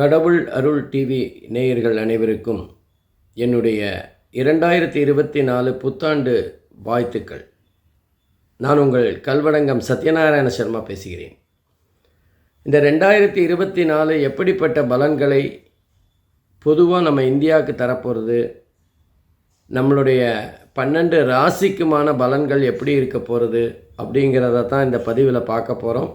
கடவுள் அருள் டிவி நேயர்கள் அனைவருக்கும் என்னுடைய இரண்டாயிரத்தி இருபத்தி நாலு புத்தாண்டு வாழ்த்துக்கள். நான் உங்கள் கல்வடங்கம் சத்யநாராயண சர்மா பேசுகிறேன். இந்த ரெண்டாயிரத்தி இருபத்தி நாலு எப்படிப்பட்ட பலன்களை பொதுவாக நம்ம இந்தியாவுக்கு தரப்போகிறது நம்மளுடைய பன்னெண்டு ராசிக்குமான பலன்கள் எப்படி இருக்க போகிறது அப்படிங்கிறத தான் இந்த பதிவில் பார்க்க போகிறோம்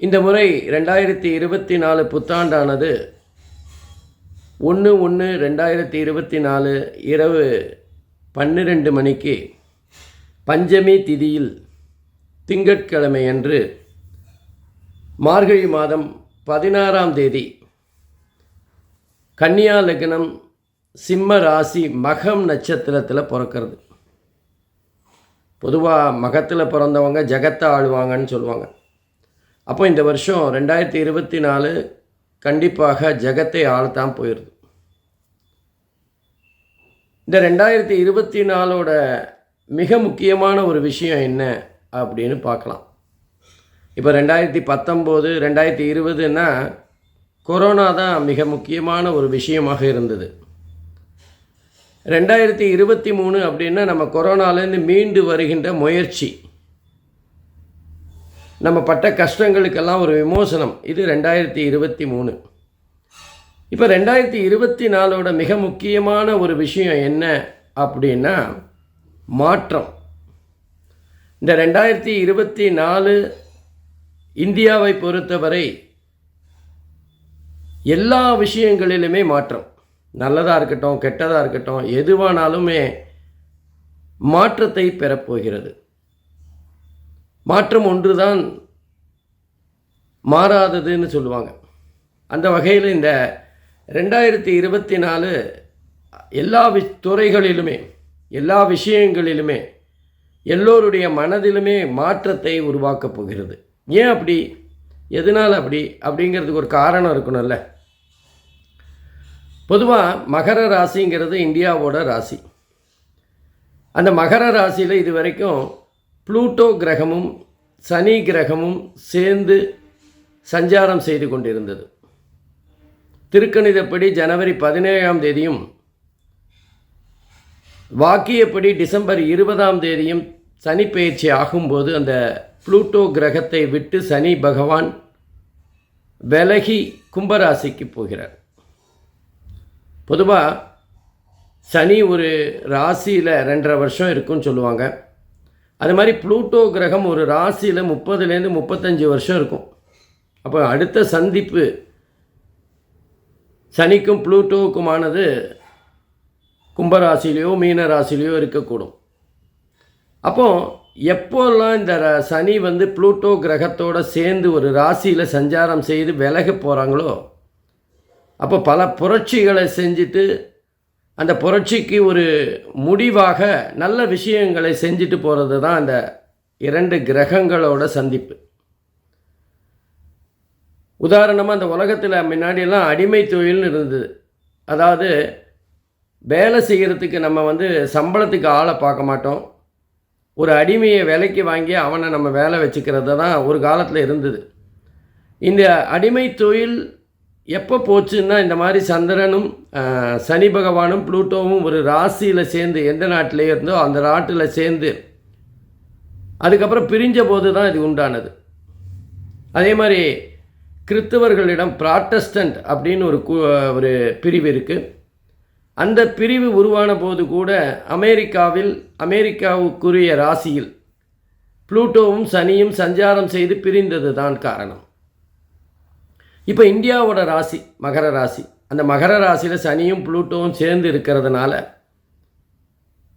இந்த முறை ரெண்டாயிரத்தி இருபத்தி நாலு புத்தாண்டானது ஒன்று ஒன்று ரெண்டாயிரத்தி இருபத்தி நாலு இரவு பன்னிரெண்டு மணிக்கு பஞ்சமி திதியில் திங்கட்கிழமை அன்று மார்கழி மாதம் பதினாறாம் தேதி கன்னியா லக்னம் சிம்ம ராசி மகம் நட்சத்திரத்தில் பிறக்கிறது. பொதுவாக மகத்தில் பிறந்தவங்க ஜகத்தை ஆளுவாங்கன்னு சொல்லுவாங்க. அப்போ இந்த வருஷம் ரெண்டாயிரத்தி இருபத்தி நாலு கண்டிப்பாக ஜகத்தை ஆளத்தான் போயிடுது. இந்த ரெண்டாயிரத்தி இருபத்தி நாலோட மிக முக்கியமான ஒரு விஷயம் என்ன அப்படின்னு பார்க்கலாம். இப்போ ரெண்டாயிரத்தி பத்தொம்போது ரெண்டாயிரத்தி இருபதுன்னா கொரோனா தான் மிக முக்கியமான ஒரு விஷயமாக இருந்தது. ரெண்டாயிரத்தி இருபத்தி மூணு அப்படின்னா நம்ம கொரோனாலேருந்து மீண்டு வருகின்ற முயற்சி. நம்ம பட்ட கஷ்டங்களுக்கெல்லாம் ஒரு விமோசனம். இது ரெண்டாயிரத்தி இருபத்தி மூணு. இப்போ ரெண்டாயிரத்தி இருபத்தி நாலோட மிக முக்கியமான ஒரு விஷயம் என்ன அப்படின்னா மாற்றம். இந்த ரெண்டாயிரத்தி இருபத்தி நாலு இந்தியாவை பொறுத்தவரை எல்லா விஷயங்களிலுமே மாற்றம். நல்லதாக இருக்கட்டும் கெட்டதாக இருக்கட்டும் எதுவானாலுமே மாற்றத்தை பெறப்போகிறது. மாற்றம் ஒன்றுதான் மாறாததுன்னு சொல்லுவாங்க. அந்த வகையில் இந்த ரெண்டாயிரத்தி இருபத்தி நாலு எல்லா வி துறைகளிலுமே எல்லா விஷயங்களிலுமே எல்லோருடைய மனதிலுமே மாற்றத்தை உருவாக்கப் போகிறது. ஏன் அப்படி? எதனால் அப்படி? அப்படிங்கிறதுக்கு ஒரு காரணம் இருக்கணும்ல. பொதுவாக மகர ராசிங்கிறது இந்தியாவோட ராசி. அந்த மகர ராசியில் இது வரைக்கும் ப்ளூட்டோ கிரகமும் சனி கிரகமும் சேர்ந்து சஞ்சாரம் செய்து கொண்டிருந்தது. திருக்கணிதப்படி ஜனவரி பதினேழாம் தேதியும் வாக்கியப்படி டிசம்பர் இருபதாம் தேதியும் சனி பயிற்சி ஆகும்போது அந்த ப்ளூட்டோ கிரகத்தை விட்டு சனி பகவான் விலகி கும்பராசிக்கு போகிறார். பொதுவாக சனி ஒரு ராசியில் ரெண்டரை வருஷம் இருக்குன்னு சொல்லுவாங்க. அது மாதிரி ப்ளூட்டோ கிரகம் ஒரு ராசியில் முப்பதுலேருந்து முப்பத்தஞ்சு வருஷம் இருக்கும். அப்போ அடுத்த சந்திப்பு சனிக்கும் ப்ளூட்டோவுக்குமானது கும்பராசிலேயோ மீன ராசிலேயோ இருக்கக்கூடும். அப்போ எப்போல்லாம் இந்த சனி வந்து ப்ளூட்டோ கிரகத்தோடு சேர்ந்து ஒரு ராசியில் சஞ்சாரம் செய்து விலக போகிறாங்களோ அப்போ பல புரட்சிகளை செஞ்சுட்டு அந்த புரட்சிக்கு ஒரு முடிவாக நல்ல விஷயங்களை செஞ்சுட்டு போகிறது தான் அந்த இரண்டு கிரகங்களோட சந்திப்பு. உதாரணமாக அந்த உலகத்தில் முன்னாடியெல்லாம் அடிமை தொழில்னு இருந்தது. அதாவது வேலை செய்கிறதுக்கு நம்ம வந்து சம்பளத்துக்கு ஆளை பார்க்க மாட்டோம். ஒரு அடிமையை விலைக்கு வாங்கி அவனை நம்ம வேலை வச்சுக்கிறது தான் ஒரு காலத்தில் இருந்தது. இந்த அடிமை தொழில் எப்போ போச்சுன்னா இந்த மாதிரி சந்திரனும் சனி பகவானும் ப்ளூட்டோவும் ஒரு ராசியில் சேர்ந்து எந்த நாட்டிலே இருந்தோ அந்த நாட்டில் சேர்ந்து அதுக்கப்புறம் பிரிஞ்ச போது தான் இது உண்டானது. அதே மாதிரி கிறிஸ்தவர்களிடம் ப்ராட்டஸ்டன்ட் அப்படின்னு ஒரு கு ஒரு பிரிவு இருக்குது அந்த பிரிவு உருவான போது கூட அமெரிக்காவில் அமெரிக்காவுக்குரிய ராசியில் ப்ளூட்டோவும் சனியும் சஞ்சாரம் செய்து பிரிந்தது தான் காரணம். இப்போ இந்தியாவோட ராசி மகர ராசி. அந்த மகர ராசியில் சனியும் புளூட்டோவும் சேர்ந்து இருக்கிறதுனால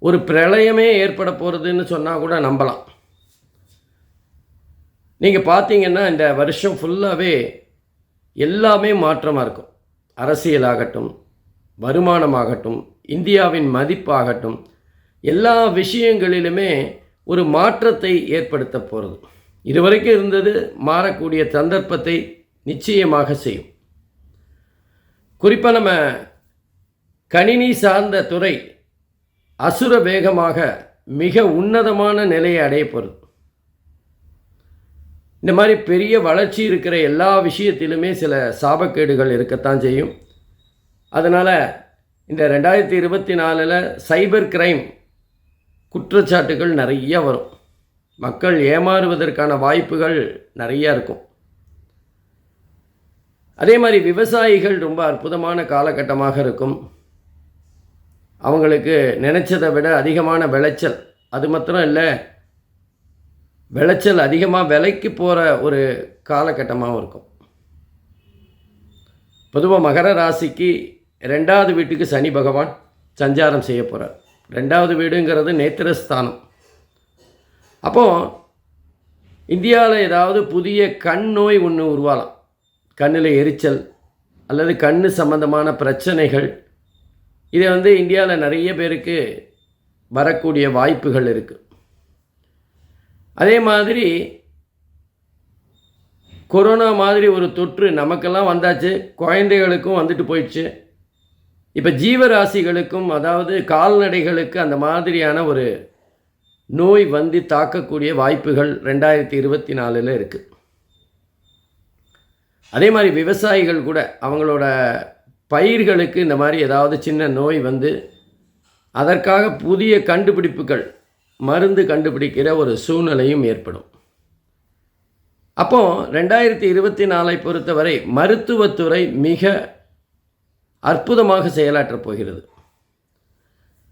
ஒரு பிரளயமே ஏற்பட போகிறதுன்னு சொன்னால் கூட நம்பலாம். நீங்கள் பார்த்தீங்கன்னா இந்த வருஷம் ஃபுல்லாகவே எல்லாமே மாற்றமாக இருக்கும். அரசியலாகட்டும் வருமானமாகட்டும் இந்தியாவின் மதிப்பாகட்டும் எல்லா விஷயங்களிலுமே ஒரு மாற்றத்தை ஏற்படுத்த போகிறது இதுவரைக்கும் இருந்தது மாறக்கூடிய சந்தர்ப்பத்தை நிச்சயமாக செய்யும். குறிப்பாக நம்ம கணினி சார்ந்த துறை அசுர வேகமாக மிக உன்னதமான நிலையை அடைய போகிறது இந்த மாதிரி பெரிய வளர்ச்சி இருக்கிற எல்லா விஷயத்திலுமே சில சாபக்கேடுகள் இருக்கத்தான் செய்யும். அதனால் இந்த ரெண்டாயிரத்தி இருபத்தி நாலில் சைபர் கிரைம் குற்றச்சாட்டுகள் நிறைய வரும். மக்கள் ஏமாறுவதற்கான வாய்ப்புகள் நிறையா இருக்கும். அதே மாதிரி விவசாயிகள் ரொம்ப அற்புதமான காலகட்டமாக இருக்கும். அவங்களுக்கு நினச்சதை விட அதிகமான விளைச்சல் அது மாத்திரம் இல்லை விளைச்சல் அதிகமாக விலைக்கு போகிற ஒரு காலகட்டமாகவும் இருக்கும். பொதுவாக மகர ராசிக்கு ரெண்டாவது வீட்டுக்கு சனி பகவான் சஞ்சாரம் செய்ய போகிறார் ரெண்டாவது வீடுங்கிறது நேத்திரஸ்தானம். அப்போது இந்தியாவில் ஏதாவது புதிய கண் நோய் ஒன்று உருவாகலாம் கண்ணில் எரிச்சல் அல்லது கண் சம்பந்தமான பிரச்சனைகள். இதை வந்து இந்தியாவில் நிறைய பேருக்கு வரக்கூடிய வாய்ப்புகள் இருக்குது அதே மாதிரி கொரோனா மாதிரி ஒரு தொற்று நமக்கெல்லாம் வந்தாச்சு. குழந்தைகளுக்கும் வந்துட்டு போயிடுச்சு. இப்போ ஜீவராசிகளுக்கும் அதாவது கால்நடைகளுக்கு அந்த மாதிரியான ஒரு நோய் வந்து தாக்கக்கூடிய வாய்ப்புகள் ரெண்டாயிரத்தி இருபத்தி நாலில் இருக்குது அதே மாதிரி விவசாயிகள் கூட அவங்களோட பயிர்களுக்கு இந்த மாதிரி ஏதாவது சின்ன நோய் வந்து அதற்காக புதிய கண்டுபிடிப்புகள் மருந்து கண்டுபிடிக்கிற ஒரு சூழ்நிலையும் ஏற்படும். அப்போ ரெண்டாயிரத்தி இருபத்தி நாலை பொறுத்தவரை மருத்துவத்துறை மிக அற்புதமாக செயலாற்றப் போகிறது.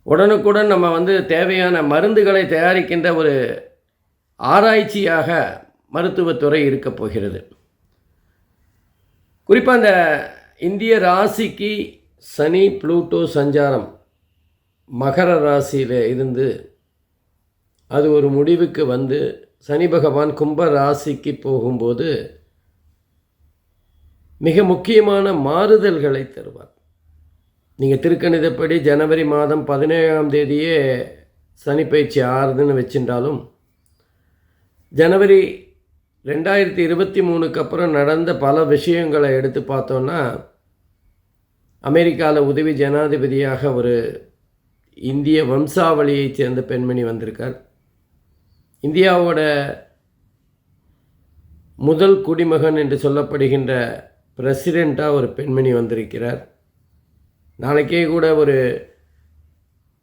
உடனுக்குடன் நம்ம வந்து தேவையான மருந்துகளை தயாரிக்கின்ற ஒரு ஆராய்ச்சியாக மருத்துவத்துறை இருக்கப் போகிறது. குறிப்பாக அந்த இந்திய ராசிக்கு சனி ப்ளூட்டோ சஞ்சாரம் மகர ராசியில் இருந்து அது ஒரு முடிவுக்கு வந்து சனி பகவான் கும்ப ராசிக்கு போகும்போது மிக முக்கியமான மாறுதல்களை தருவார். நீங்கள் திருக்கணிதப்படி ஜனவரி மாதம் பதினேழாம் தேதியே சனி பயிற்சி ஆறுதுன்னு வச்சுட்டாலும் ஜனவரி ரெண்டாயிரத்தி இருபத்தி மூணுக்கு அப்புறம் நடந்த பல விஷயங்களை எடுத்து பார்த்தோன்னா அமெரிக்காவில் உதவி ஜனாதிபதியாக ஒரு இந்திய வம்சாவளியைச் சேர்ந்த பெண்மணி வந்திருக்கார். இந்தியாவோட முதல் குடிமகன் என்று சொல்லப்படுகின்ற பிரசிடெண்ட்டாக ஒரு பெண்மணி வந்திருக்கிறார். நாளைக்கே கூட ஒரு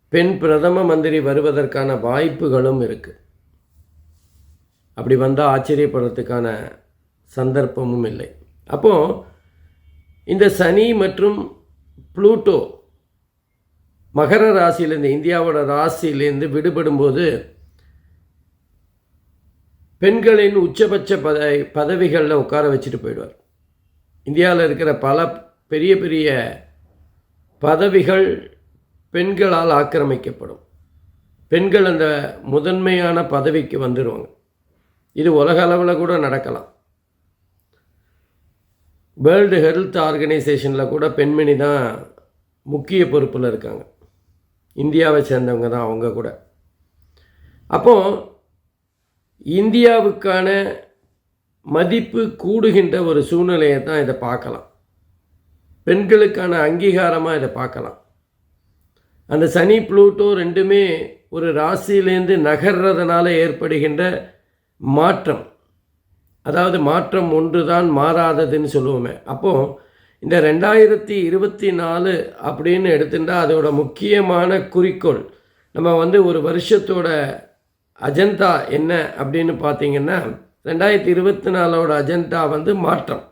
பெண் பிரதம மந்திரி வருவதற்கான வாய்ப்புகளும் இருக்குது அப்படி வந்தால் ஆச்சரியப்படுறதுக்கான சந்தர்ப்பமும் இல்லை. அப்போது இந்த சனி மற்றும் ப்ளூட்டோ மகர ராசியிலேருந்து இந்தியாவோட ராசியிலேருந்து விடுபடும்போது பெண்களின் உச்சபட்ச பத பதவிகளில் உட்கார வச்சுட்டு போயிடுவார். இந்தியாவில் இருக்கிற பல பெரிய பெரிய பதவிகள் பெண்களால் ஆக்கிரமிக்கப்படும். பெண்கள் அந்த முதன்மையான பதவிக்கு வந்துடுவாங்க இது உலக அளவில் கூட நடக்கலாம். வேர்ல்டு ஹெல்த் ஆர்கனைசேஷனில் கூட பெண்மணி தான் முக்கிய பொறுப்பில் இருக்காங்க. இந்தியாவை சேர்ந்தவங்க தான் அவங்க கூட. அப்போது இந்தியாவுக்கான மதிப்பு கூடுகின்ற ஒரு சூழ்நிலையை தான் இதை பார்க்கலாம். பெண்களுக்கான அங்கீகாரமாக இதை பார்க்கலாம். அந்த சனி ப்ளூட்டோ ரெண்டுமே ஒரு ராசியிலேருந்து நகர்றதுனால ஏற்படுகின்ற மாற்றம். அதாவது மாற்றம் ஒன்று தான் மாறாததுன்னு சொல்லுவோமே. அப்போது இந்த ரெண்டாயிரத்தி இருபத்தி நாலு அப்படின்னு எடுத்துட்டால் அதோட முக்கியமான குறிக்கோள் நம்ம வந்து ஒரு வருஷத்தோட அஜெண்டா என்ன அப்படின்னு பார்த்தீங்கன்னா ரெண்டாயிரத்தி இருபத்தி நாலோட அஜெண்டா வந்து மாற்றம்.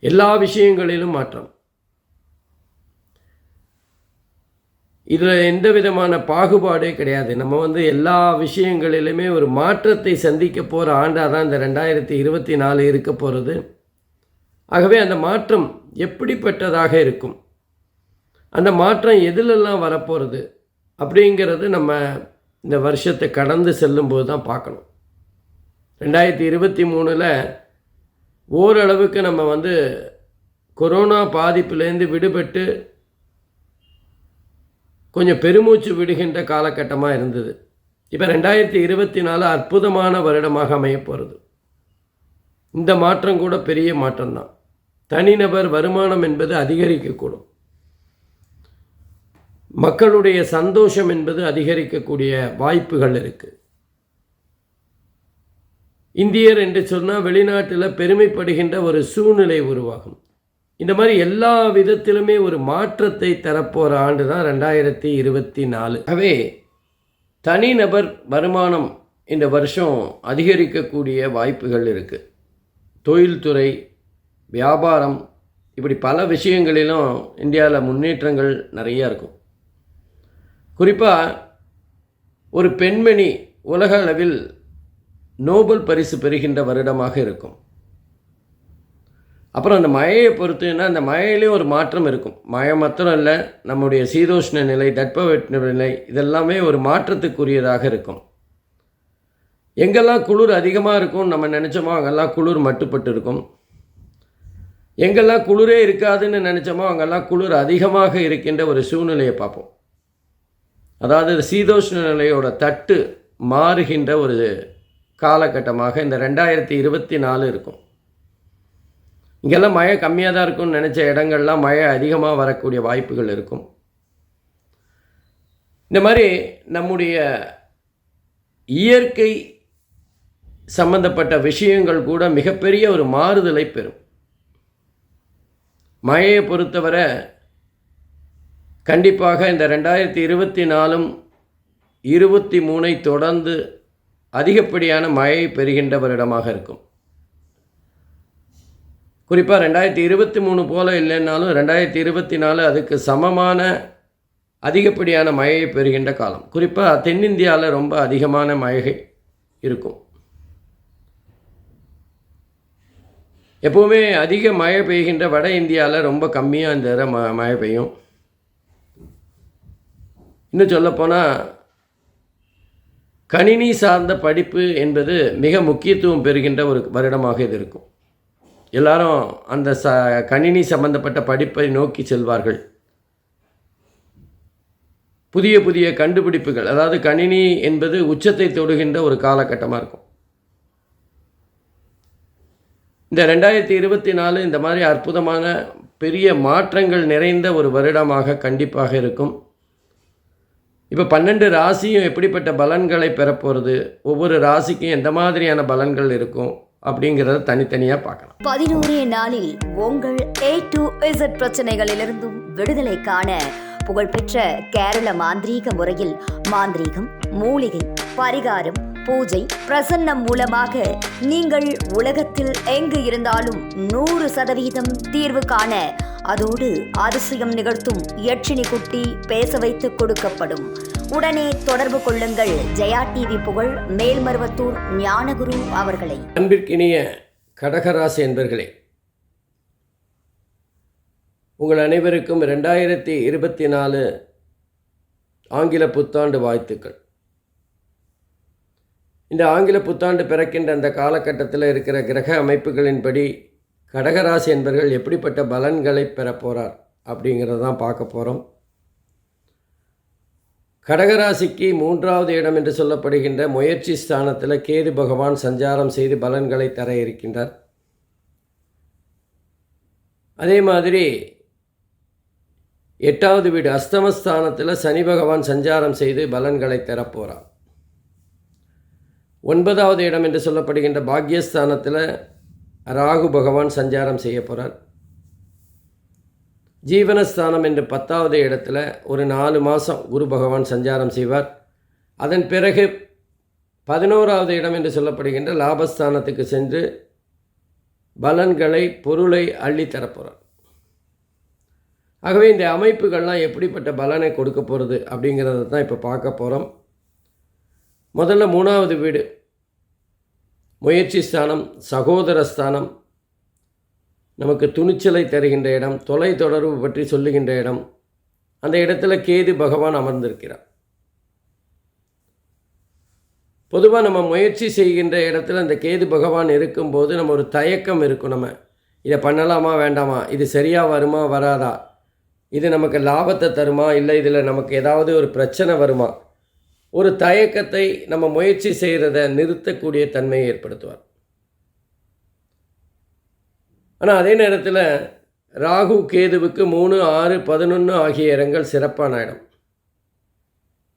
எல்லா விஷயங்களிலும் மாற்றம். இதில் எந்த விதமான பாகுபாடே கிடையாது. நம்ம வந்து எல்லா விஷயங்களிலுமே ஒரு மாற்றத்தை சந்திக்க போகிற ஆண்டாக தான் இந்த ரெண்டாயிரத்தி இருபத்தி நாலு இருக்க போகிறது ஆகவே அந்த மாற்றம் எப்படிப்பட்டதாக இருக்கும்? அந்த மாற்றம் எதிலெல்லாம் வரப்போகிறது அப்படிங்கிறது நம்ம இந்த வருஷத்தை கடந்து செல்லும்போது தான் பார்க்கணும். ரெண்டாயிரத்தி இருபத்தி மூணில் ஓரளவுக்கு நம்ம வந்து கொரோனா பாதிப்புலேருந்து விடுபட்டு கொஞ்சம் பெருமூச்சு விடுகின்ற காலகட்டமாக இருந்தது. இப்போ ரெண்டாயிரத்தி இருபத்தி நாலு அற்புதமான வருடமாக அமையப்போகிறது இந்த மாற்றம் கூட பெரிய மாற்றம்தான் தனிநபர் வருமானம் என்பது அதிகரிக்கக்கூடும். மக்களுடைய சந்தோஷம் என்பது அதிகரிக்கக்கூடிய வாய்ப்புகள் இருக்குது இந்தியர் என்று சொன்னால் வெளிநாட்டில் பெருமைப்படுகின்ற ஒரு சூழ்நிலை உருவாகும். இந்த மாதிரி எல்லா விதத்திலுமே ஒரு மாற்றத்தை தரப்போகிற ஆண்டு தான் ரெண்டாயிரத்தி இருபத்தி நாலு. ஆகவே தனிநபர் வருமானம் இந்த வருஷம் அதிகரிக்கக்கூடிய வாய்ப்புகள் இருக்குது தொழில்துறை வியாபாரம் இப்படி பல விஷயங்களிலும் இந்தியாவில் முன்னேற்றங்கள் நிறையா இருக்கும். குறிப்பாக ஒரு பெண்மணி உலக அளவில் நோபல் பரிசு பெறுகின்ற வருடமாக இருக்கும். அப்புறம் அந்த மழையை பொறுத்துன்னா அந்த மழையிலையும் ஒரு மாற்றம் இருக்கும். மழை மாத்திரம் இல்லை நம்முடைய சீதோஷ்ண நிலை தட்பவெட்ப நிலை இதெல்லாமே ஒரு மாற்றத்துக்குரியதாக இருக்கும். எங்கெல்லாம் குளிர் அதிகமாக இருக்கும் நம்ம நினச்சோமோ அங்கெல்லாம் குளிர் மட்டுப்பட்டு இருக்கும். எங்கெல்லாம் குளிரே இருக்காதுன்னு நினச்சோமோ அங்கெல்லாம் குளிர் அதிகமாக இருக்கின்ற ஒரு சூழ்நிலையை பார்ப்போம். அதாவது சீதோஷ்ண நிலையோட தட்டு மாறுகின்ற ஒரு காலகட்டமாக இந்த ரெண்டாயிரத்தி இருபத்தி நாலு இருக்கும். இங்கெல்லாம் மழை கம்மியாக தான் இருக்கும்னு நினச்ச இடங்கள்லாம் மழை அதிகமாக வரக்கூடிய வாய்ப்புகள் இருக்கும். இந்த மாதிரி நம்முடைய இயற்கை சம்பந்தப்பட்ட விஷயங்கள் கூட மிகப்பெரிய ஒரு மாறுதலை பெறும். மழையை பொறுத்தவரை கண்டிப்பாக இந்த ரெண்டாயிரத்தி இருபத்தி நாலும் இருபத்தி மூணை தொடர்ந்து அதிகப்படியான மழை பெறுகின்ற வருடமாக இருக்கும். குறிப்பாக ரெண்டாயிரத்தி இருபத்தி மூணு போல் இல்லைன்னாலும் ரெண்டாயிரத்தி இருபத்தி நாலு அதுக்கு சமமான அதிகப்படியான மழையை பெறுகின்ற காலம். குறிப்பாக தென்னிந்தியாவில் ரொம்ப அதிகமான மழை இருக்கும். எப்போவுமே அதிக மழை பெய்கின்ற வட இந்தியாவில் ரொம்ப கம்மியாக இந்த தடவை ம மழை பெய்யும். இன்னும் சொல்லப்போனால் கணினி சார்ந்த படிப்பு என்பது மிக முக்கியத்துவம் பெறுகின்ற ஒரு வருடமாக இது இருக்கும். எல்லாரும் அந்த ச கணினி சம்பந்தப்பட்ட படிப்பை நோக்கி செல்வார்கள். புதிய புதிய கண்டுபிடிப்புகள் அதாவது கணினி என்பது உச்சத்தை தொடுகின்ற ஒரு காலகட்டமாக இருக்கும். இந்த ரெண்டாயிரத்தி இருபத்தி நாலு இந்த மாதிரி அற்புதமான பெரிய மாற்றங்கள் நிறைந்த ஒரு வருடமாக கண்டிப்பாக இருக்கும். இப்போ பன்னெண்டு ராசியும் எப்படிப்பட்ட பலன்களை பெறப்போகிறது ஒவ்வொரு ராசிக்கும் எந்த மாதிரியான பலன்கள் இருக்கும்? அப்படிங்கிறத தனித்தனியாக பார்க்கலாம். பதினோரே நாளில் உங்கள் ஏ டு இசட் பிரச்சனைகளிலிருந்தும் விடுதலை காண புகழ்பெற்ற கேரள மாந்திரீக முறையில் மாந்திரீகம் மூலிகை பரிகாரம் பூஜை பிரசன்னம் மூலமாக நீங்கள் உலகத்தில் எங்கு இருந்தாலும் நூறு சதவீதம் தீர்வு காண அதோடு அதிசயம் நிகழ்த்தும் யட்சினி குட்டி பேச வைத்து கொடுக்கப்படும். உடனே தொடர்பு கொள்ளுங்கள். ஜெயா டிவி புகழ் மேல்மருவத்தூர் ஞானகுரு அவர்களை. அன்பிற்கினிய கடகராசி என்பர்களே உங்கள் அனைவருக்கும் ரெண்டாயிரத்தி இருபத்தி நாலு ஆங்கில புத்தாண்டு வாழ்த்துக்கள். இந்த ஆங்கில புத்தாண்டு பிறக்கின்ற அந்த காலகட்டத்தில் இருக்கிற கிரக அமைப்புகளின்படி கடகராசி என்பர்கள் எப்படிப்பட்ட பலன்களை பெறப்போகிறார் அப்படிங்கிறத தான் பார்க்க போகிறோம் கடகராசிக்கு மூன்றாவது இடம் என்று சொல்லப்படுகின்ற முயற்சி ஸ்தானத்தில் கேது பகவான் சஞ்சாரம் செய்து பலன்களை தர இருக்கின்றார். அதே மாதிரி எட்டாவது வீடு அஸ்தமஸ்தானத்தில் சனி பகவான் சஞ்சாரம் செய்து பலன்களை தரப்போகிறார் ஒன்பதாவது இடம் என்று சொல்லப்படுகின்ற பாக்யஸ்தானத்தில் ராகு பகவான் சஞ்சாரம் செய்ய போகிறார் ஜீவனஸ்தானம் என்று பத்தாவது இடத்துல ஒரு நாலு மாதம் குரு பகவான் சஞ்சாரம் செய்வார். அதன் பிறகு பதினோராவது இடம் என்று சொல்லப்படுகின்ற லாபஸ்தானத்துக்கு சென்று பலன்களை பொருளை அள்ளி தரப்போகிறார் ஆகவே இந்த அமைப்புகள்லாம் எப்படிப்பட்ட பலனை கொடுக்க போகிறது அப்படிங்கிறத தான் இப்போ பார்க்க போகிறோம் முதல்ல மூணாவது வீடு. முயற்சி ஸ்தானம் சகோதர ஸ்தானம் நமக்கு துணிச்சலை தருகின்ற இடம் தொலை தொடர்பு பற்றி சொல்லுகின்ற இடம். அந்த இடத்துல கேது பகவான் அமர்ந்திருக்கிறார். பொதுவாக நம்ம முயற்சி செய்கின்ற இடத்துல அந்த கேது பகவான் இருக்கும்போது நம்ம ஒரு தயக்கம் இருக்கும் நம்ம. இதை பண்ணலாமா வேண்டாமா? இது சரியாக வருமா வராதா? இது நமக்கு லாபத்தை தருமா? இல்லை இதில் நமக்கு ஏதாவது ஒரு பிரச்சனை வருமா? ஒரு தயக்கத்தை நம்ம முயற்சி செய்கிறத நிறுத்தக்கூடிய தன்மையை ஏற்படுத்துவார். ஆனால் அதே நேரத்தில் ராகு கேதுவுக்கு மூணு ஆறு பதினொன்று ஆகிய இடங்கள் சிறப்பான இடம்.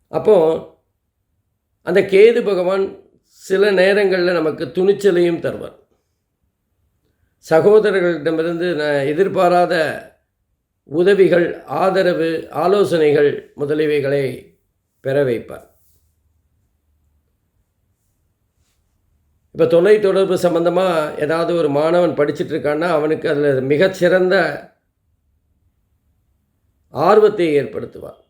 அப்போது அந்த கேது பகவான் சில நேரங்களில் நமக்கு துணிச்சலையும் தருவார். சகோதரர்களிடமிருந்து நான் எதிர்பாராத உதவிகள் ஆதரவு ஆலோசனைகள் முதலியவைகளை பெற வைப்பார். இப்போ தொலைத்தொடர்பு சம்மந்தமாக ஏதாவது ஒரு மாணவன் படிச்சிட்டு இருக்கான்னா அவனுக்கு அதில் மிகச்சிறந்த ஆர்வத்தை ஏற்படுத்துவார்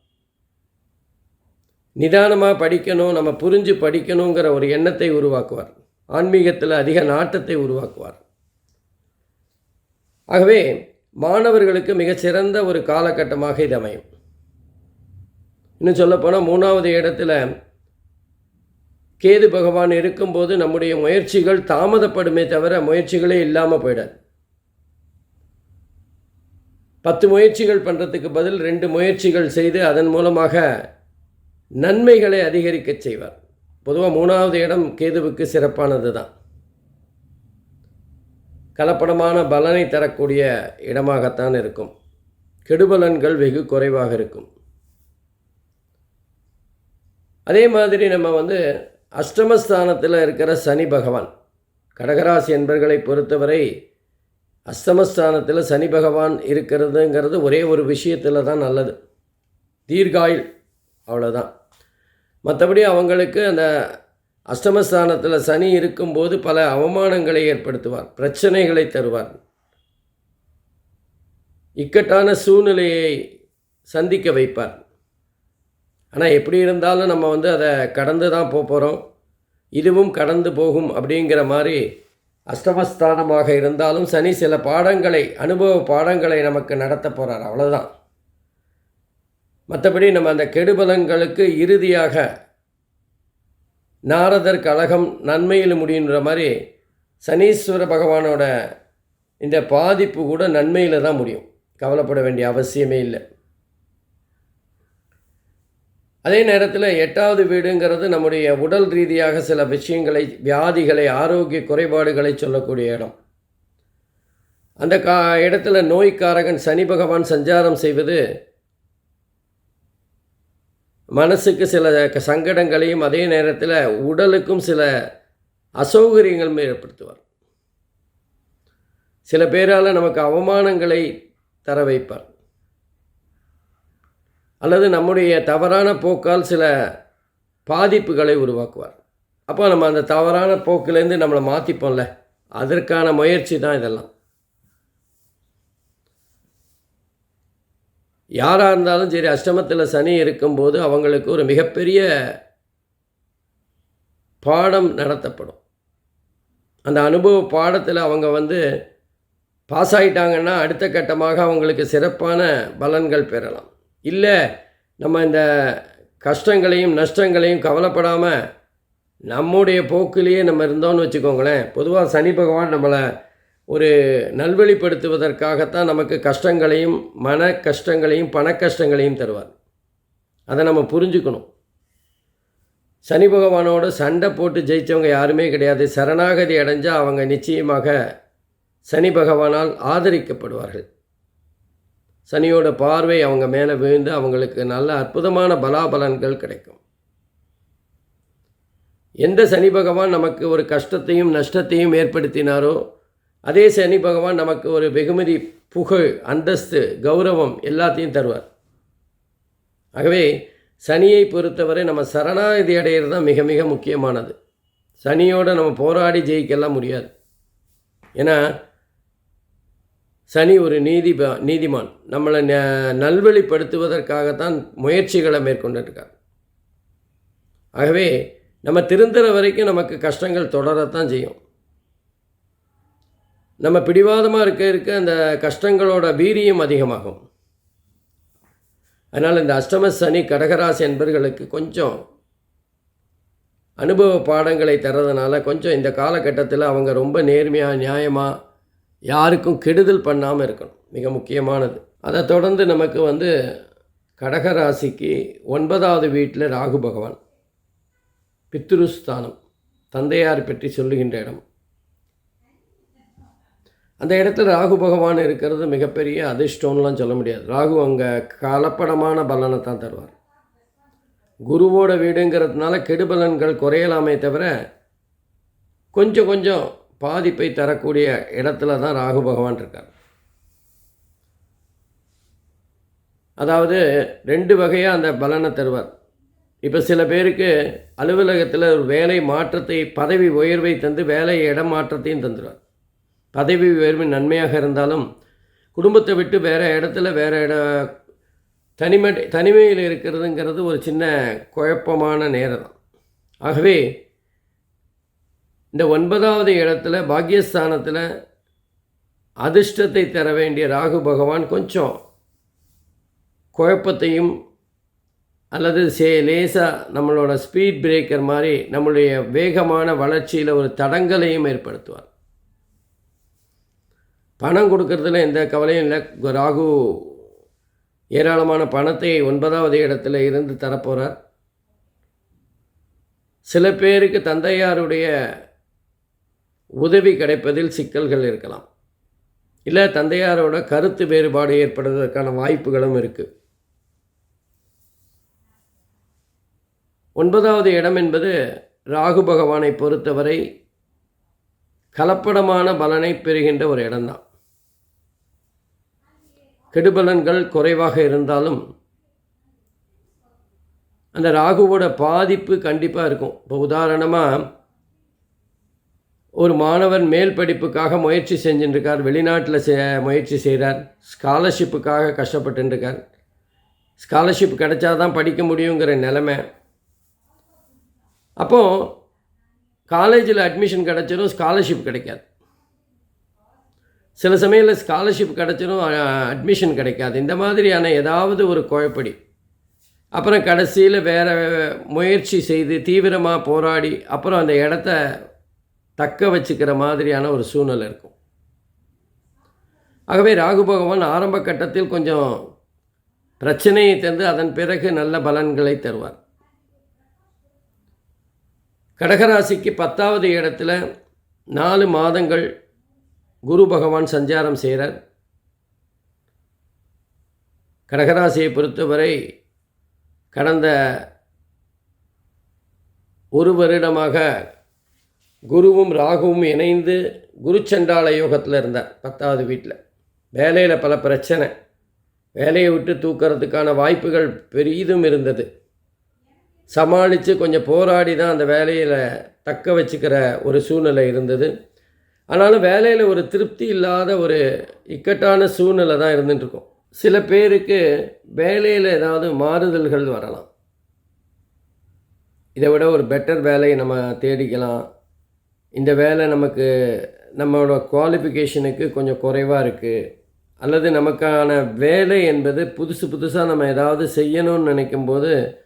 நிதானமாக படிக்கணும் நம்ம புரிஞ்சு படிக்கணுங்கிற ஒரு எண்ணத்தை உருவாக்குவார். ஆன்மீகத்தில் அதிக நாட்டத்தை உருவாக்குவார். ஆகவே மாணவர்களுக்கு மிகச்சிறந்த ஒரு காலகட்டமாக இது அமையும். இன்னும் சொல்லப்போனால் மூணாவது இடத்துல கேது பகவான் இருக்கும்போது நம்முடைய முயற்சிகள் தாமதப்படுமே தவிர முயற்சிகளே இல்லாமல் போயிடாது. பத்து முயற்சிகள் பண்ணுறதுக்கு பதில் ரெண்டு முயற்சிகள் செய்து அதன் மூலமாக நன்மைகளை அதிகரிக்கச் செய்வார். பொதுவாக மூணாவது இடம் கேதுவுக்கு சிறப்பானது தான். கலப்படமான பலனை தரக்கூடிய இடமாகத்தான் இருக்கும். கெடுபலன்கள் வெகு குறைவாக இருக்கும். அதே மாதிரி நம்ம வந்து அஷ்டமஸ்தானத்தில் இருக்கிற சனி பகவான். கடகராசி என்பர்களை பொறுத்தவரை அஷ்டமஸ்தானத்தில் சனி பகவான் இருக்கிறதுங்கிறது ஒரே ஒரு விஷயத்தில் தான் நல்லது. தீர்காயுள் அவ்வளோதான் மற்றபடி அவங்களுக்கு அந்த அஷ்டமஸ்தானத்தில் சனி இருக்கும்போது பல அவமானங்களை ஏற்படுத்துவார் பிரச்சனைகளை தருவார். இக்கட்டான சூழ்நிலையை சந்திக்க வைப்பார். ஆனால் எப்படி இருந்தாலும் நம்ம வந்து அதை கடந்து தான் போக போகிறோம் இதுவும் கடந்து போகும் அப்படிங்கிற மாதிரி அஷ்டமஸ்தானமாக இருந்தாலும் சனி சில பாடங்களை அனுபவ பாடங்களை நமக்கு நடத்த போகிறார் அவ்வளோதான் மற்றபடி நம்ம அந்த கெடுபலங்களுக்கு இறுதியாக நாரதர் கழகம் நன்மையில் முடியுன்ற மாதிரி சனீஸ்வர பகவானோட இந்த பாதிப்பு கூட நன்மையில் தான் முடியும். கவலைப்பட வேண்டிய அவசியமே இல்லை. அதே நேரத்தில் எட்டாவது வீடுங்கிறது நம்முடைய உடல் ரீதியாக சில விஷயங்களை வியாதிகளை ஆரோக்கிய குறைபாடுகளை சொல்லக்கூடிய இடம். அந்த கா இடத்துல நோய்க்காரகன் சனி பகவான் சஞ்சாரம் செய்வது மனசுக்கு சில க- சங்கடங்களையும் அதே நேரத்தில் உடலுக்கும் சில அசௌகரியங்களும் ஏற்படுத்துவார். சில பேரால் நமக்கு அவமானங்களை தர வைப்பார். அல்லது நம்முடைய தவறான போக்கால் சில பாதிப்புகளை உருவாக்குவார். அப்போ நம்ம அந்த தவறான போக்கிலேருந்து நம்மளை மாற்றிப்போம்ல அதற்கான முயற்சி தான் இதெல்லாம். யாராக இருந்தாலும் சரி அஷ்டமத்தில் சனி இருக்கும்போது அவங்களுக்கு ஒரு மிகப்பெரிய பாடம் நடத்தப்படும். அந்த அனுபவ பாடத்தில் அவங்க வந்து பாஸ் ஆகிட்டாங்கன்னா அடுத்த கட்டமாக அவங்களுக்கு சிறப்பான பலன்கள் பெறலாம். இல்லை நம்ம இந்த கஷ்டங்களையும் நஷ்டங்களையும் கவலைப்படாமல் நம்முடைய போக்கிலேயே நம்ம இருந்தோம்னு வச்சுக்கோங்களேன். பொதுவாக சனி பகவான் நம்மளை ஒரு நல்வழிப்படுத்துவதற்காகத்தான் நமக்கு கஷ்டங்களையும் மன கஷ்டங்களையும் பண கஷ்டங்களையும் தருவார். அதை நம்ம புரிஞ்சுக்கணும். சனி பகவானோட சண்டை போட்டு ஜெயித்தவங்க யாருமே கிடையாது. சரணாகதி அடைஞ்சால் அவங்க நிச்சயமாக சனி பகவானால் ஆதரிக்கப்படுவார்கள். சனியோட பார்வை அவங்க மேலே விழுந்து அவங்களுக்கு நல்ல அற்புதமான பலாபலன்கள் கிடைக்கும். எந்த சனி பகவான் நமக்கு ஒரு கஷ்டத்தையும் நஷ்டத்தையும் ஏற்படுத்தினாரோ அதே சனி பகவான் நமக்கு ஒரு வெகுமதி புகழ் அந்தஸ்து கௌரவம் எல்லாத்தையும் தருவார். ஆகவே சனியை பொறுத்தவரை நம்ம சரணாகதி அடையிறது தான் மிக மிக முக்கியமானது. சனியோடு நம்ம போராடி ஜெயிக்கலாம் முடியாது. ஏன்னா சனி ஒரு நீதி நீதிமான். நம்மளை ந நல்வழிப்படுத்துவதற்காகத்தான் முயற்சிகளை மேற்கொண்டிருக்கார் ஆகவே நம்ம திருந்துற வரைக்கும் நமக்கு கஷ்டங்கள் தொடரத்தான் செய்யும். நம்ம பிடிவாதமாக இருக்க இருக்க அந்த கஷ்டங்களோட வீரியம் அதிகமாகும். அதனால் இந்த அஷ்டம சனி கடகராசி என்பர்களுக்கு கொஞ்சம் அனுபவ பாடங்களை தர்றதுனால கொஞ்சம் இந்த காலகட்டத்தில் அவங்க ரொம்ப நேர்மையாக நியாயமாக யாருக்கும் கெடுதல் பண்ணாமல் இருக்கணும். மிக முக்கியமானது. அதை தொடர்ந்து நமக்கு வந்து கடகராசிக்கு ஒன்பதாவது வீட்டில் ராகு பகவான். பித்ருஸ்தானம். தந்தையார் பற்றி சொல்லுகின்ற இடம். அந்த இடத்துல ராகு பகவான் இருக்கிறது மிகப்பெரிய அதிர்ஷ்டம்லாம் சொல்ல முடியாது. ராகு அங்கே கலப்படமான பலனை தான் தருவார். குருவோட வீடுங்கிறதுனால கெடுபலன்கள் குறையலாமே தவிர கொஞ்சம் கொஞ்சம் பாதிப்பை தரக்கூடிய இடத்துல தான் ராகு பகவான் இருக்கார். அதாவது ரெண்டு வகையாக அந்த பலனை தருவார். இப்போ சில பேருக்கு அலுவலகத்தில் ஒரு வேலை மாற்றத்தை பதவி உயர்வை தந்து வேலை இடம் மாற்றத்தையும் தந்துடுவார் பதவி உயர்வு நன்மையாக இருந்தாலும் குடும்பத்தை விட்டு வேறு இடத்துல வேறு இட தனிமை தனிமையில் இருக்கிறதுங்கிறது ஒரு சின்ன குழப்பமான நேரம் ஆகவே இந்த ஒன்பதாவது இடத்துல பாக்கியஸ்தானத்தில் அதிர்ஷ்டத்தை தர வேண்டிய ராகு பகவான் கொஞ்சம் குழப்பத்தையும் அல்லது சே லேசாக நம்மளோட ஸ்பீட் பிரேக்கர் மாதிரி நம்மளுடைய வேகமான வளர்ச்சியில் ஒரு தடங்கலையும் ஏற்படுத்துவார். பணம் கொடுக்கறதுல எந்த கவலையும் இல்லை. ராகு ஏராளமான பணத்தை ஒன்பதாவது இடத்துல இருந்து தரப்போகிறார் சில பேருக்கு தந்தையாருடைய உதவி கிடைப்பதில் சிக்கல்கள் இருக்கலாம். இல்லை தந்தையாரோட கருத்து வேறுபாடு ஏற்படுவதற்கான வாய்ப்புகளும் இருக்குது ஒன்பதாவது இடம் என்பது ராகு பகவானை பொறுத்தவரை கலப்படமான பலனை பெறுகின்ற ஒரு இடம்தான். கெடுபலன்கள் குறைவாக இருந்தாலும் அந்த ராகுவோட பாதிப்பு கண்டிப்பாக இருக்கும். இப்போ உதாரணமாக ஒரு மாணவன் மேல் படிப்புக்காக முயற்சி செஞ்சுட்டுருக்கார் வெளிநாட்டில் செ முயற்சி செய்கிறார் ஸ்காலர்ஷிப்புக்காக கஷ்டப்பட்டுருக்கார் ஸ்காலர்ஷிப் கிடைச்சா தான் படிக்க முடியுங்கிற நிலமை. அப்போது காலேஜில் அட்மிஷன் கிடச்சிரும் ஸ்காலர்ஷிப் கிடைக்காது. சில சமயத்தில் ஸ்காலர்ஷிப் கிடச்சிரும் அட்மிஷன் கிடைக்காது. இந்த மாதிரியான ஏதாவது ஒரு குழப்படி. அப்புறம் கடைசியில் வேறு முயற்சி செய்து தீவிரமாக போராடி அப்புறம் அந்த இடத்த தக்க வச்சுக்கிற மாதிரியான ஒரு சூழ்நிலை இருக்கும். ஆகவே ராகு பகவான் ஆரம்ப கட்டத்தில் கொஞ்சம் பிரச்சனையை தந்து அதன் பிறகு நல்ல பலன்களை தருவார். கடகராசிக்கு பத்தாவது இடத்துல நாலு மாதங்கள் குரு பகவான் சஞ்சாரம் செய்கிறார். கடகராசியை பொறுத்தவரை கடந்த ஒரு வருடமாக குருவும் ராகுவும் இணைந்து குருச்சண்டால யோகத்தில் இருந்தார் பத்தாவது வீட்டில் வேலையில் பல பிரச்சனை. வேலையை விட்டு தூக்கிறதுக்கான வாய்ப்புகள் பெரிதும் இருந்தது. சமாளித்து கொஞ்சம் போராடி தான் அந்த வேலையில் தக்க வச்சுக்கிற ஒரு சூழ்நிலை இருந்தது. ஆனாலும் வேலையில் ஒரு திருப்தி இல்லாத ஒரு இக்கட்டான சூழ்நிலை தான் இருந்துகிட்ருக்கும் சில பேருக்கு வேலையில் ஏதாவது மாறுதல்கள் வரலாம். இதை விட ஒரு பெட்டர் வேலையை நம்ம தேடிக்கலாம். இந்த வேலை நமக்கு நம்மளோட குவாலிஃபிகேஷனுக்கு கொஞ்சம் குறைவாக இருக்குது அல்லது நமக்கான வேலை என்பது புதுசு புதுசாக நம்ம ஏதாவது செய்யணும்னு நினைக்கும்போது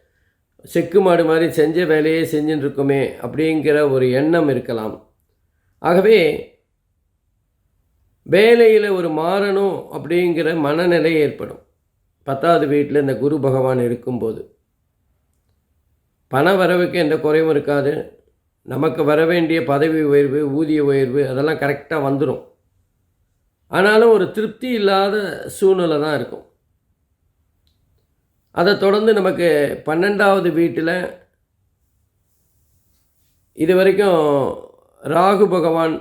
செக்கு மாடு மாதிரி செஞ்ச வேலையே செஞ்சுட்டு இருக்குமே அப்படிங்கிற ஒரு எண்ணம் இருக்கலாம். ஆகவே வேலையில் ஒரு மாறணும் அப்படிங்கிற மனநிலை ஏற்படும். பத்தாவது வீட்டில் இந்த குரு பகவான் இருக்கும்போது. பண வரவுக்கு எந்த குறைவும் இருக்காது. நமக்கு வர வேண்டிய பதவி உயர்வு ஊதிய உயர்வு அதெல்லாம் கரெக்டாக வந்துடும் ஆனாலும் ஒரு திருப்தி இல்லாத சூழ்நிலை தான் இருக்கும். அதை தொடர்ந்து நமக்கு பன்னெண்டாவது வீட்டில் இது வரைக்கும் ராகு பகவான்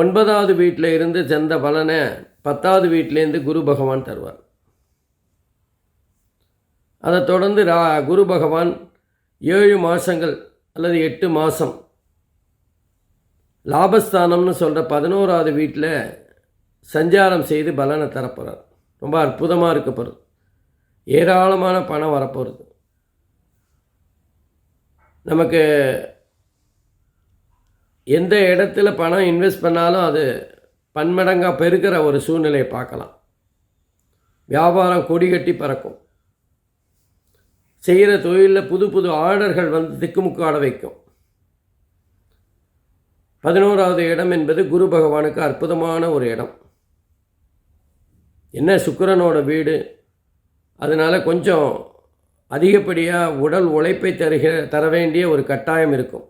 ஒன்பதாவது வீட்டில் இருந்து சென்ற பலனை பத்தாவது வீட்டிலேருந்து குரு பகவான் தருவார். அதை தொடர்ந்து ரா குரு பகவான் ஏழு மாதங்கள் அல்லது எட்டு மாதம் லாபஸ்தானம்னு சொல்கிற பதினோராவது வீட்டில் சஞ்சாரம் செய்து பலனை தரப்போகிறார் ரொம்ப அற்புதமாக இருக்க போகிறது ஏராளமான பணம் வரப்போகிறது நமக்கு எந்த இடத்துல பணம் இன்வெஸ்ட் பண்ணாலும் அது பன்மடங்காக பெருக்கிற ஒரு சூழ்நிலையை பார்க்கலாம். வியாபாரம் கொடி கட்டி பறக்கும். செய்கிற தொழிலில் புது புது ஆர்டர்கள் வந்து திக்குமுக்கு ஆட வைக்கும். பதினோராவது இடம் என்பது குரு பகவானுக்கு அற்புதமான ஒரு இடம். என்ன சுக்கரனோட வீடு அதனால் கொஞ்சம் அதிகப்படியாக உடல் உழைப்பை தருகிற தர வேண்டிய ஒரு கட்டாயம் இருக்கும்.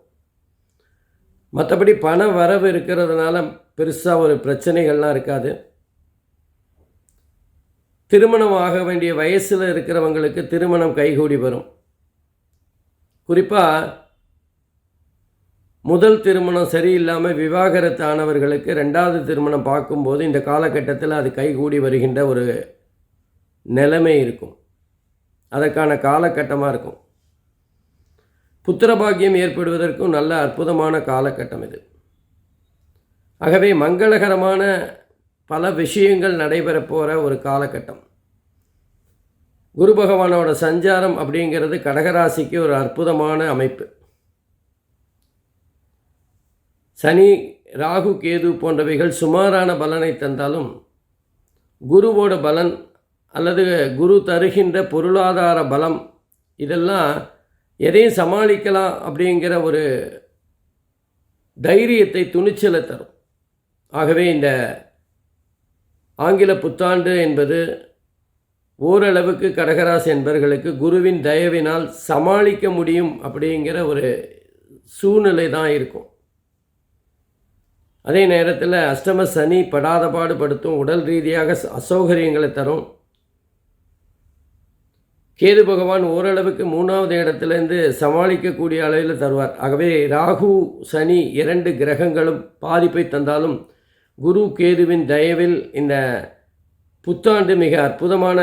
மற்றபடி பண வரவு இருக்கிறதுனால பெருசாக ஒரு பிரச்சனைகள்லாம் இருக்காது. திருமணம் ஆக வேண்டிய வயசில் இருக்கிறவங்களுக்கு திருமணம் கைகூடி வரும். குறிப்பாக முதல் திருமணம் சரியில்லாமல் விவாகரத்து ஆனவர்களுக்கு ரெண்டாவது திருமணம் பார்க்கும்போது இந்த காலகட்டத்தில் அது கைகூடி வருகின்ற ஒரு நிலைமை இருக்கும். அதற்கான காலகட்டமாக இருக்கும். புத்திரபாகியம் ஏற்படுவதற்கும் நல்ல அற்புதமான காலகட்டம் இது. ஆகவே மங்களகரமான பல விஷயங்கள் நடைபெற போகிற ஒரு காலகட்டம். குரு பகவானோட சஞ்சாரம் அப்படிங்கிறது கடகராசிக்கு ஒரு அற்புதமான அமைப்பு. சனி ராகு கேது போன்றவைகள் சுமாரான பலனை தந்தாலும் குருவோட பலன் அல்லது குரு தருகின்ற பொருளாதார பலம் இதெல்லாம் எதையும் சமாளிக்கலாம் அப்படிங்கிற ஒரு தைரியத்தை துணிச்சலை தரும். ஆகவே இந்த ஆங்கில புத்தாண்டு என்பது ஓரளவுக்கு கடகராசி என்பவர்களுக்கு குருவின் தயவினால் சமாளிக்க முடியும் அப்படிங்கிற ஒரு சூழ்நிலை தான் இருக்கும். அதே நேரத்தில் அஷ்டம சனி படாத பாடுபடுத்தும் உடல் ரீதியாக அசௌகரியங்களை தரும். கேது பகவான் ஓரளவுக்கு மூணாவது இடத்துலேருந்து சமாளிக்கக்கூடிய அளவில் தருவார். ஆகவே ராகு சனி இரண்டு கிரகங்களும் பாதிப்பை தந்தாலும் குரு கேதுவின் தயவில் இந்த புத்தாண்டு மிக அற்புதமான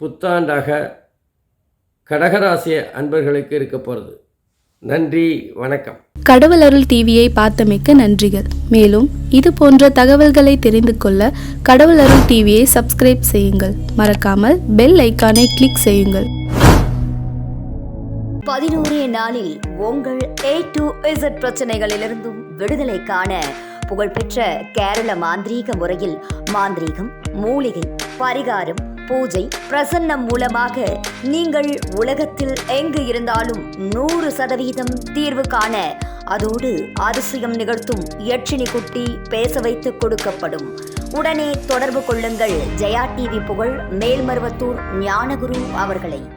புத்தாண்டாக கடகராசி அன்பர்களுக்கு இருக்க போகிறது நன்றி வணக்கம். கடவுள் அருள் டிவியை பார்த்தமைக்க நன்றிகள். மேலும் இது போன்ற தகவல்களை தெரிந்து கொள்ள கடவுள் அருள் டிவியை சப்ஸ்கிரைப் செய்யுங்கள். மறக்காமல் பெல் ஐக்கானை கிளிக் செய்யுங்கள். பதினோரே நாளில் உங்கள் ஏ டு இசட் பிரச்சனைகளிலிருந்தும் விடுதலை காண புகழ்பெற்ற கேரள மாந்திரீக முறையில் மாந்திரீகம் மூலிகை பரிகாரம் பூஜை பிரசன்னம் மூலமாக நீங்கள் உலகத்தில் எங்கு இருந்தாலும் நூறு சதவீதம் தீர்வு காண அதோடு அதிசயம் நிகழ்த்தும் யட்சினி குட்டி பேச வைத்து கொடுக்கப்படும். உடனே தொடர்பு கொள்ளுங்கள். ஜெயா டிவி புகழ் மேல்மருவத்தூர் ஞானகுரு அவர்களை.